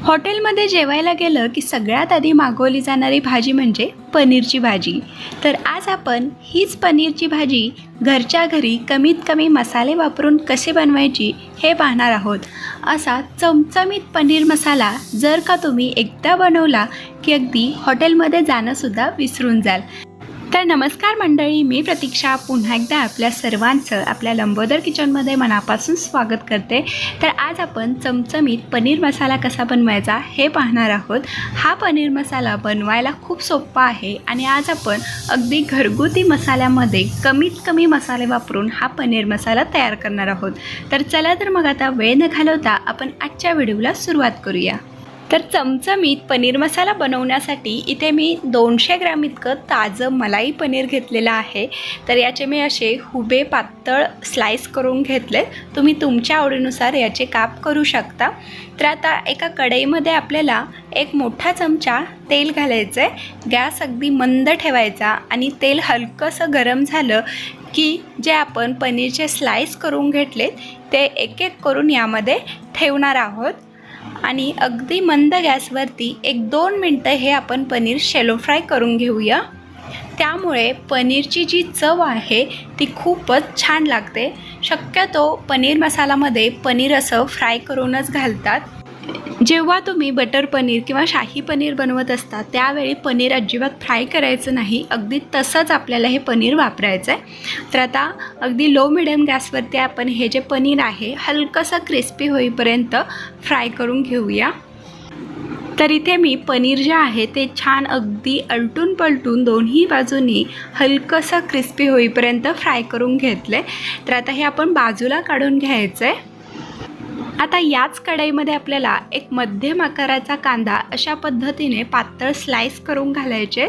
हॉटेलमध्ये जेवायला गेलं की सगळ्यात आधी मागवली जाणारी भाजी म्हणजे पनीरची भाजी. तर आज आपण हीच पनीरची भाजी घरच्या घरी कमीत कमी मसाले वापरून कसे बनवायची हे पाहणार आहोत. असा चमचमीत पनीर मसाला जर का तुम्ही एकदा बनवला की अगदी हॉटेलमध्ये जाणंसुद्धा विसरून जाल. तर नमस्कार मंडळी. मी प्रतीक्षा. पुन्हा एकदा आपल्या सर्वांचं आपल्या लंबोदर किचनमध्ये मनापासून स्वागत करते. तर आज आपण चमचमीत पनीर मसाला कसा बनवायचा हे पाहणार आहोत. हा पनीर मसाला बनवायला खूप सोपा आहे आणि आज आपण अगदी घरगुती मसाल्यामध्ये कमीत कमी मसाले वापरून हा पनीर मसाला तयार करणार आहोत. तर चला तर मग आता वेळ न घालवता आपण आजच्या व्हिडिओला सुरुवात करूया. तर चमचमीत पनीर मसाला बनवण्यासाठी इथे मी दोनशे ग्रॅम इतकं ताजं मलाई पनीर घेतलेलं आहे. तर याचे मी असे हुबे पातळ स्लाइस करून घेतले तुम्ही तुमच्या आवडीनुसार याचे काप करू शकता. तर आता एका कढईमध्ये आपल्याला एक मोठा चमचा तेल घालायचं आहे गॅस अगदी मंद ठेवायचा आणि तेल हलकंसं गरम झालं की जे आपण पनीरचे स्लाइस करून घेतले ते एक एक करून यामध्ये ठेवणार आहोत. आणि अगदी मंद गॅसवरती एक दोन मिनटं हे आपण पनीर शेलो फ्राय करून घेऊया. त्यामुळे पनीरची जी चव आहे ती खूपच छान लागते. शक्यतो पनीर मसालामध्ये पनीर असं फ्राय करूनच घालतात. जेव्हा तुम्ही बटर पनीर किंवा शाही पनीर बनवत असता त्यावेळी पनीर अजिबात फ्राय करायचं नाही. अगदी तसंच आपल्याला हे पनीर वापरायचं आहे तर आता अगदी लो मिडियम गॅसवरती आपण हे जे पनीर आहे हलकंसं क्रिस्पी होईपर्यंत फ्राय करून घेऊया. तर इथे मी पनीर जे आहे ते छान अगदी अलटून पलटून दोन्ही बाजूनी हलकंसं क्रिस्पी होईपर्यंत फ्राय करून घेतलं आहे तर आता हे आपण बाजूला काढून घ्यायचं आहे आता याच कढईमध्ये आपल्याला एक मध्यम आकाराचा कांदा अशा पद्धतीने पातळ स्लाइस करून घालायचे.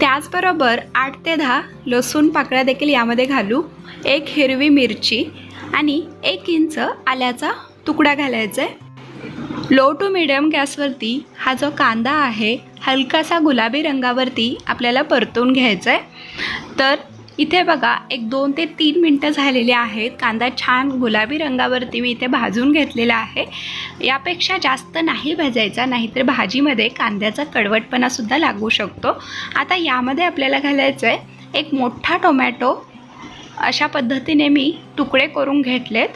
त्याचबरोबर आठ ते दहा लसूण पाकळ्या देखील यामध्ये घालू एक हिरवी मिरची आणि एक इंच आल्याचा तुकडा घालायचा. आहे लो टू मिडियम गॅसवरती हा जो कांदा आहे हलकासा गुलाबी रंगावरती आपल्याला परतून घ्यायचा. आहे तर इथे बघा एक दोन ते तीन मिनटं झालेली आहेत. कांदा छान गुलाबी रंगावरती मी इथे भाजून घेतलेला आहे. यापेक्षा जास्त नाही भाजायचा नाहीतर भाजीमध्ये कांद्याचा कडवटपणासुद्धा लागू शकतो. आता यामध्ये आपल्याला घालायचं आहे एक मोठा टोमॅटो. अशा पद्धतीने मी तुकडे करून घेतलेत.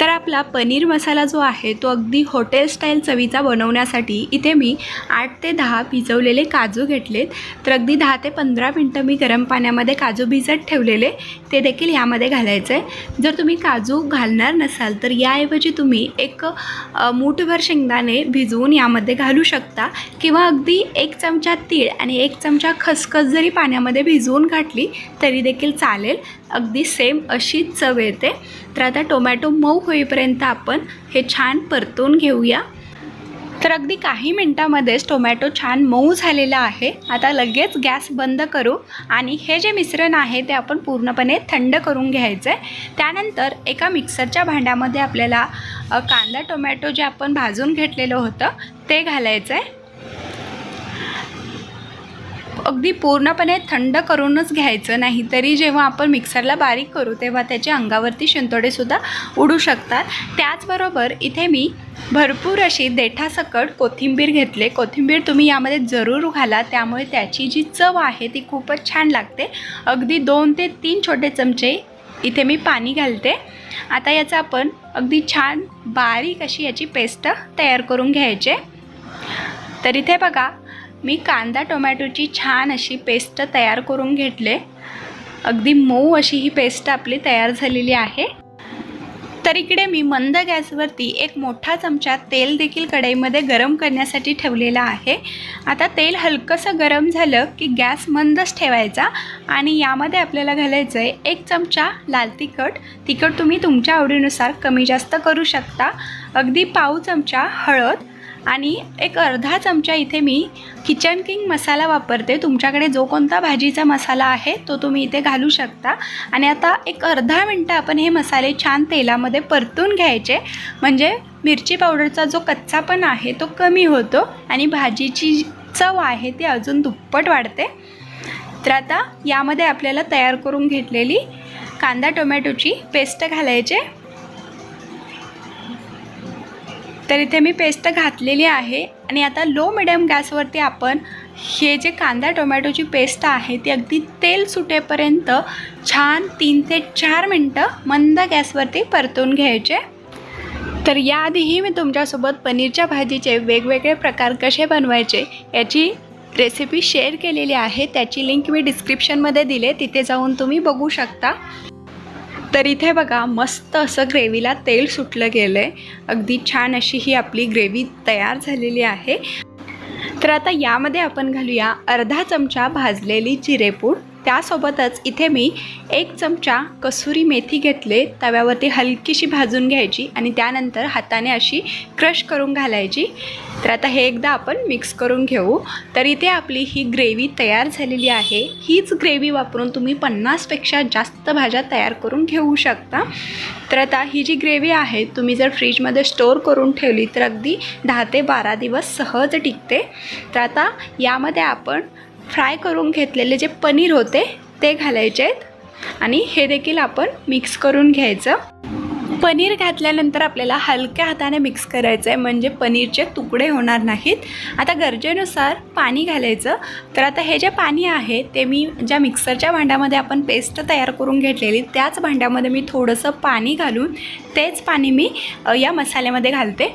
तर आपला पनीर मसाला जो आहे तो अगदी हॉटेल स्टाईल चवीचा बनवण्यासाठी इथे मी आठ ते दहा भिजवलेले काजू घेतलेत. तर अगदी दहा ते पंधरा मिनटं मी गरम पाण्यामध्ये काजू भिजत ठेवलेले ते देखील यामध्ये घालायचं आहे जर तुम्ही काजू घालणार नसाल तर याऐवजी तुम्ही एक मूठभर शेंगदाणे भिजवून यामध्ये घालू शकता. किंवा अगदी एक चमचा तीळ आणि एक चमचा खसखस जरी पाण्यामध्ये भिजवून घातली तरी देखील चालेल. अगदी सेम अशीच चव येते. तर आता टोमॅटो मऊ होईपर्यंत आपण हे छान परतून घेऊया. तर अगदी काही मिनटामध्येच टोमॅटो छान मऊ झालेला आहे. आता लगेच गॅस बंद करू आणि हे जे मिश्रण आहे ते आपण पूर्णपणे थंड करून घ्यायचं आहे त्यानंतर एका मिक्सरच्या भांड्यामध्ये आपल्याला कांदा टोमॅटो जे आपण भाजून घेतलेलं होतं ते घालायचं आहे अगदी पूर्णपणे थंड करूनच घ्यायचं नाही तरी जेव्हा आपण मिक्सरला बारीक करू तेव्हा त्याच्या अंगावरती शिंतोडेसुद्धा उडू शकतात. त्याचबरोबर इथे मी भरपूर अशी देठासकट कोथिंबीर घेतले. कोथिंबीर तुम्ही यामध्ये जरूर घाला त्यामुळे त्याची जी चव आहे ती खूपच छान लागते. अगदी दोन ते तीन छोटे चमचे इथे मी पाणी घालते. आता याचं आपण अगदी छान बारीक अशी याची पेस्ट तयार करून घ्यायचे. तर इथे बघा मी कांदा टोमॅटोची छान अशी पेस्ट तयार करून घेतले. अगदी मऊ अशी ही पेस्ट आपली तयार झालेली आहे. तर इकडे मी मंद गॅसवरती एक मोठा चमचा तेल देखील कढईमध्ये गरम करण्यासाठी ठेवलेला आहे. आता तेल हलकंसं गरम झालं की गॅस मंदच ठेवायचा आणि यामध्ये आपल्याला घालायचं आहे एक चमचा लाल तिखट. तिखट तुम्ही तुमच्या आवडीनुसार कमी जास्त करू शकता. अगदी पाव चमचा हळद. आणि एक अर्धा चमचा इथे मी किचन किंग मसाला वापरते. तुमच्याकडे जो कोणता भाजीचा मसाला आहे तो तुम्ही इथे घालू शकता. आणि आता एक अर्धा मिनटं आपण हे मसाले छान तेलामध्ये परतून घ्यायचे. म्हणजे मिरची पावडरचा जो कच्चापण आहे तो कमी होतो आणि भाजीची जी चव आहे ती अजून दुप्पट वाढते. तर आता यामध्ये आपल्याला तयार करून घेतलेली कांदा टोमॅटोची पेस्ट घालायचे. तर इथे मी पेस्ट घातलेली आहे. आणि आता लो मिडियम गॅसवरती आपण हे जे कांदा टोमॅटोची पेस्ट आहे ती अगदी तेल सुटेपर्यंत छान तीन ते चार मिनटं मंद गॅसवरती परतून घ्यायचे. तर याआधीही मी तुमच्यासोबत पनीरच्या भाजीचे वेगवेगळे प्रकार कसे बनवायचे याची रेसिपी शेअर केलेली आहे. त्याची लिंक मी डिस्क्रिप्शनमध्ये दिले तिथे जाऊन तुम्ही बघू शकता. तर इथे बघा मस्त असं ग्रेव्हीला तेल सुटलं गेलं आहे अगदी छान अशी ही आपली ग्रेव्ही तयार झालेली आहे. तर आता यामध्ये आपण घालूया अर्धा चमचा भाजलेली जिरेपूड. त्यासोबतच इथे मी एक चमचा कसुरी मेथी घेतले तव्यावरती हलकीशी भाजून घ्यायची आणि त्यानंतर हाताने अशी क्रश करून घालायची. तर आता हे एकदा आपण मिक्स करून घेऊ. तर इथे आपली ही ग्रेव्ही तयार झालेली आहे. हीच ग्रेव्ही वापरून तुम्ही पन्नासपेक्षा जास्त भाज्या तयार करून घेऊ शकता. तर आता ही जी ग्रेव्ही आहे तुम्ही जर फ्रीजमध्ये स्टोअर करून ठेवली तर अगदी दहा ते बारा दिवस सहज टिकते. तर आता यामध्ये आपण फ्राय करून घेतलेले जे पनीर होते ते घालायचे आहेत. आणि हे देखील आपण मिक्स करून घ्यायचं. पनीर घातल्यानंतर आपल्याला हलक्या हाताने मिक्स करायचं आहे म्हणजे पनीरचे तुकडे होणार नाहीत. आता गरजेनुसार पाणी घालायचं. तर आता हे जे पाणी आहे ते मी ज्या मिक्सरच्या भांड्यामध्ये आपण पेस्ट तयार करून घेतलेली त्याच भांड्यामध्ये मी थोडंसं पाणी घालून तेच पाणी मी या मसाल्यामध्ये घालते.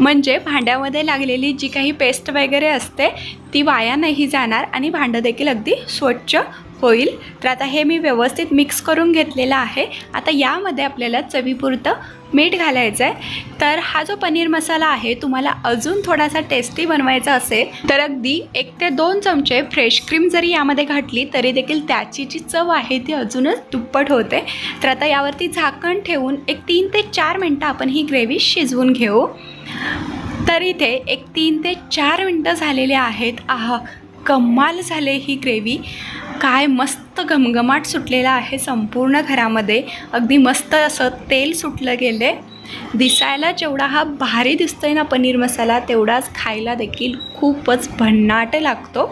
म्हणजे भांड्यामध्ये लागलेली जी काही पेस्ट वगैरे असते ती वाया नाही जाणार आणि भांडं देखील अगदी स्वच्छ होईल. तर आता हे मी व्यवस्थित मिक्स करून घेतलेलं आहे. आता यामध्ये आपल्याला चवीपुरतं मीठ घालायचं आहे. तर हा जो पनीर मसाला आहे तुम्हाला अजून थोडासा टेस्टी बनवायचा असेल तर अगदी एक ते दोन चमचे फ्रेश क्रीम जरी यामध्ये घातली तरी देखील त्याची जी चव आहे ती अजूनच दुप्पट होते. तर आता यावरती झाकण ठेवून एक तीन ते चार मिनटं आपण ही ग्रेव्ही शिजवून घेऊ. तर इथे एक तीन ते चार मिनटं झालेले आहेत. आहा कमाल झाले ही ग्रेव्ही. काय मस्त घमघमाट सुटलेला आहे संपूर्ण घरामध्ये. अगदी मस्त असं तेल सुटलं गेलं. आहे दिसायला जेवढा हा भारी दिसतो आहे ना पनीर मसाला तेवढाच खायला देखील खूपच भन्नाट लागतो.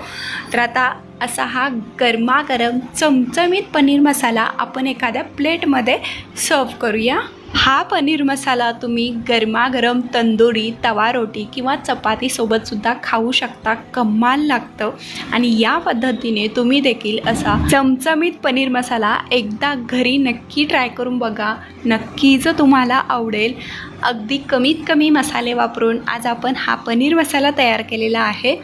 तर आता असा हा गरमागरम चमचमीत पनीर मसाला आपण एखाद्या प्लेटमध्ये सर्व करूया. हा पनीर मसाला तुम्ही गरमागरम तंदुरी तवा रोटी किंवा चपातीसोबतसुद्धा खाऊ शकता. कमाल लागतं. आणि या पद्धतीने तुम्ही देखील असा चमचमीत पनीर मसाला एकदा घरी नक्की ट्राय करून बघा. नक्कीच तुम्हाला आवडेल अगदी कमीत कमी मसाले वापरून आज आपण हा पनीर मसाला तयार केलेला आहे.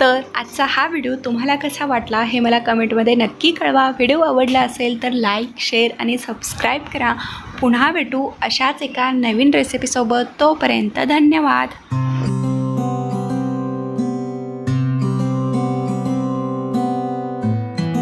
तर आजचा हा व्हिडिओ तुम्हाला कसा वाटला हे मला कमेंटमध्ये नक्की कळवा. व्हिडिओ आवडला असेल तर लाईक शेअर आणि सबस्क्राईब करा. पुन्हा भेटू अशाच एका नवीन रेसिपीसोबत तोपर्यंत धन्यवाद.